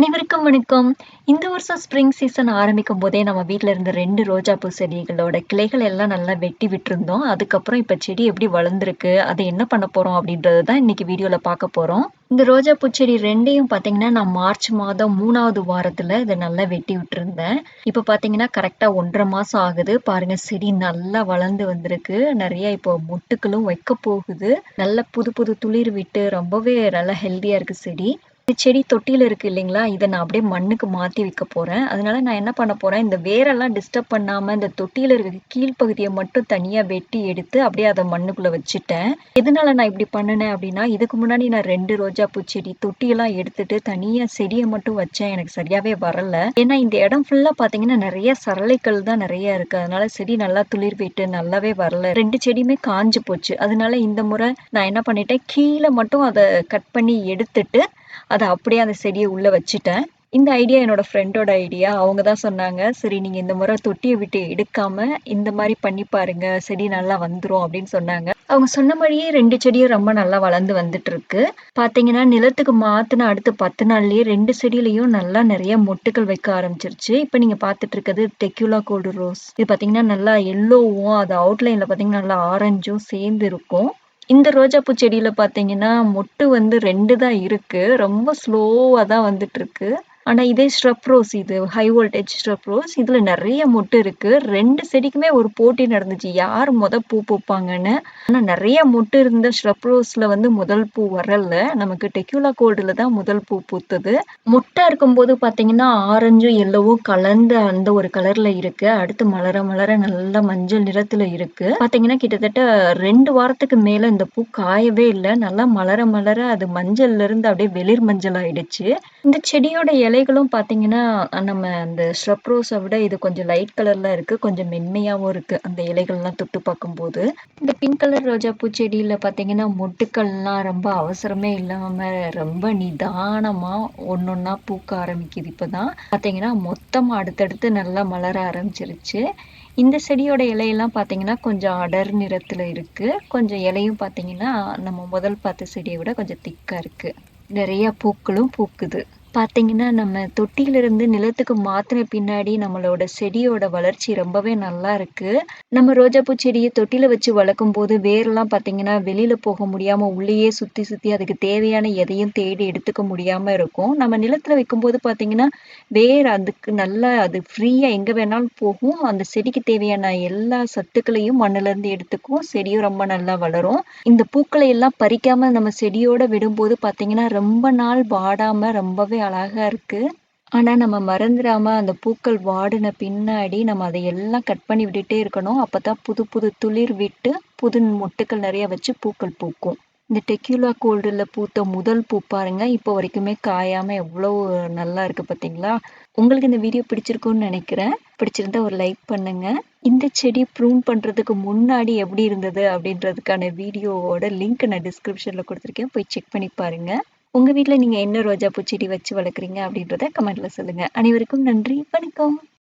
அனைவருக்கும் வணக்கம். இந்த வருஷம் ஸ்ப்ரிங் சீசன் ஆரம்பிக்கும் போதே நம்ம வீட்டில் இருந்த ரெண்டு ரோஜாப்பூ செடிகளோட கிளைகள் எல்லாம் நல்லா வெட்டி விட்டுருந்தோம். அதுக்கப்புறம் இப்போ செடி எப்படி வளர்ந்துருக்கு அதை என்ன பண்ண போகிறோம் அப்படின்றது தான் இன்னைக்கு வீடியோவில் பார்க்க போகிறோம் இந்த ரோஜாப்பூ செடி ரெண்டையும் பார்த்தீங்கன்னா, நான் மார்ச் மாதம் மூணாவது வாரத்தில் இதை நல்லா வெட்டி விட்டுருந்தேன். இப்போ பார்த்தீங்கன்னா, கரெக்டாக ஒன்றரை மாதம் ஆகுது. பாருங்க செடி நல்லா வளர்ந்து வந்திருக்கு. நிறைய இப்போ மொட்டுக்களும் வைக்க போகுது. நல்ல புது புது துளிர் விட்டு ரொம்பவே நல்லா ஹெல்த்தியாக இருக்குது செடி. செடி தொட்டியில் இருக்கு இல்லைங்களா? இதை நான் அப்படியே மண்ணுக்கு மாற்றி வைக்க போகிறேன் அதனால நான் என்ன பண்ண போகிறேன் இந்த வேரெல்லாம் டிஸ்டர்ப் பண்ணாமல் இந்த தொட்டியில் இருக்க கீழ் மட்டும் தனியாக வெட்டி எடுத்து அப்படியே அதை மண்ணுக்குள்ளே வச்சுட்டேன். எதனால நான் இப்படி பண்ணினேன் அப்படின்னா, இதுக்கு முன்னாடி நான் ரெண்டு ரோஜா பூச்செடி தொட்டியெல்லாம் எடுத்துட்டு தனியாக செடியை மட்டும் வச்சேன். எனக்கு சரியாகவே வரல. ஏன்னா இந்த இடம் ஃபுல்லாக பார்த்தீங்கன்னா, நிறைய சரளைக்கல் தான் நிறைய இருக்கு. அதனால செடி நல்லா துளிர் போயிட்டு நல்லாவே வரல. ரெண்டு செடியுமே காஞ்சு போச்சு. அதனால இந்த முறை நான் என்ன பண்ணிட்டேன், கீழே மட்டும் அதை கட் பண்ணி எடுத்துட்டு, அதை அப்படியே அந்த செடியை உள்ளே வச்சுட்டேன். இந்த ஐடியா என்னோட ஃப்ரெண்டோட ஐடியா. அவங்க தான் சொன்னாங்க, "சரி நீங்கள் இந்த முறை தொட்டியை விட்டு எடுக்காம இந்த மாதிரி பண்ணி பாருங்க. செடி நல்லா வந்துடும் அப்படின்னு சொன்னாங்க. அவங்க சொன்ன மாதிரியே ரெண்டு செடியும் ரொம்ப நல்லா வளர்ந்து வந்துட்டு இருக்கு. பார்த்தீங்கன்னா, நிலத்துக்கு மாற்றின அடுத்த 10 நாள்லயே ரெண்டு செடியிலையும் நல்லா நிறைய மொட்டுக்கள் வைக்க ஆரம்பிச்சிருச்சு. இப்போ நீங்க பார்த்துட்டு இருக்கிறது டெக்யூலா கோல்டு ரோஸ். இது பார்த்தீங்கன்னா, நல்லா எல்லோவும் அது அவுட்லைன்ல பார்த்தீங்கன்னா, நல்லா ஆரஞ்சும் சேர்ந்து இருக்கும். இந்த ரோஜாப்பூ செடியில பாத்தீங்கன்னா மொட்டு வந்து 2 தான் இருக்கு. ரொம்ப ஸ்லோவா தான் வந்துட்டுருக்கு. ஆனா இதே ஸ்ட்ரப் ரோஸ் இது ஹை வோல்டேஜ் ஸ்ட்ரப் ரோஸ். இதுல நிறைய மொட்டு இருக்கு. ரெண்டு செடிக்குமே ஒரு போட்டி நடந்துச்சு. யார் மொத பூ பூப்பாங்கன்னு. ஆனா நிறைய மொட்டு இருந்த ஸ்ட்ரப் ரோஸ்ல வந்து முதல் பூ வரல. நமக்கு டெக்யூலா கோல்டுல தான் முதல் பூ பூத்தது. மொட்டா இருக்கும்போது பார்த்தீங்கன்னா, ஆரஞ்சும், எல்லோவும் கலந்த அந்த ஒரு கலர்ல இருக்கு. அடுத்து மலர மலர நல்ல மஞ்சள் நிறத்துல இருக்கு. பார்த்தீங்கன்னா, கிட்டத்தட்ட ரெண்டு வாரத்துக்கு மேல இந்த பூ காயவே இல்லை நல்லா மலர மலர அது மஞ்சள்ல இருந்து அப்படியே வெளிர் மஞ்சள் ஆயிடுச்சு. இந்த செடியோட இலைகளும் பார்த்தீங்கன்னா, நம்ம அந்த ஸ்ரப் ரோஸ விட இது கொஞ்சம் லைட் கலர்ல இருக்கு. கொஞ்சம் மென்மையாவும் இருக்கு. அந்த இலைகள்லாம் தொட்டு பார்க்கும்போது. இந்த பிங்க் கலர் ரோஜாப்பூ செடியில பார்த்தீங்கன்னா, மொட்டுக்கள்லாம் ரொம்ப அவசரமே இல்லாம ரொம்ப நிதானமா ஒண்ணொண்ணா பூக்க ஆரம்பிக்குது இப்பதான். பார்த்தீங்கன்னா, மொத்தமா அடுத்தடுத்து நல்லா மலர ஆரம்பிச்சிருச்சு. இந்த செடியோட இலையெல்லாம் பார்த்தீங்கன்னா, கொஞ்சம் அடர் நிறத்துல இருக்கு. கொஞ்சம் இலையும் பார்த்தீங்கன்னா, நம்ம முதல் பார்த்த செடிய விட கொஞ்சம் திக்கா இருக்கு. நெறைய பூக்களும் பூக்குது. பார்த்தீங்கன்னா, நம்ம தொட்டியிலிருந்து நிலத்துக்கு மாத்துன பின்னாடி நம்மளோட செடியோட வளர்ச்சி ரொம்பவே நல்லா இருக்கு. நம்ம ரோஜாப்பூ செடிய தொட்டியில வச்சு வளர்க்கும்போது வேர்லாம் பார்த்தீங்கன்னா, வெளியில போக முடியாம உள்ளேயே சுத்தி சுத்தி அதுக்கு தேவையான எதையும் தேடி எடுத்துக்க முடியாம இருக்கும். நம்ம நிலத்துல வைக்கும்போது பார்த்தீங்கன்னா, வேர் அதுக்கு நல்லா அது ஃப்ரீயா எங்க வேணாலும் போகும். அந்த செடிக்கு தேவையான எல்லா சத்துக்களையும் மண்ணுல இருந்து எடுத்துக்கும். செடியும் ரொம்ப நல்லா வளரும். இந்த பூக்களை எல்லாம் பறிக்காம நம்ம செடியோட விடும்போது பார்த்தீங்கன்னா, ரொம்ப நாள் வாடாம ரொம்பவே அழகா இருக்கு. ஆனா நம்ம மறந்துடாம அந்த பூக்கள் வாடின பின்னாடி நம்ம அதை எல்லாம் கட் பண்ணி விட்டுட்டே இருக்கணும். அப்பதான் புது புது துளிர் விட்டு, புது மொட்டுக்கள் நிறைய வச்சு பூக்கள் பூக்கும். இந்த டெக்யூலா கோல்டுல பூத்த முதல் பூ பாருங்க. இப்போ வரைக்குமே காயாம எவ்வளோ நல்லா இருக்கு பார்த்தீங்களா? உங்களுக்கு இந்த வீடியோ பிடிச்சிருக்கும்னு நினைக்கிறேன் பிடிச்சிருந்தா ஒரு லைக் பண்ணுங்க. இந்த செடி ப்ரூன் பண்றதுக்கு முன்னாடி எப்படி இருந்தது அப்படின்றதுக்கான வீடியோவோட லிங்க் நான் டிஸ்கிரிப்ஷன்ல கொடுத்துருக்கேன் போய் செக் பண்ணி பாருங்க. உங்க வீட்டில் நீங்க என்ன ரோஜா பூச்செடி வச்சு வளர்க்குறீங்க அப்படின்றத கமெண்ட்ல சொல்லுங்க. அனைவருக்கும் நன்றி. வணக்கம்.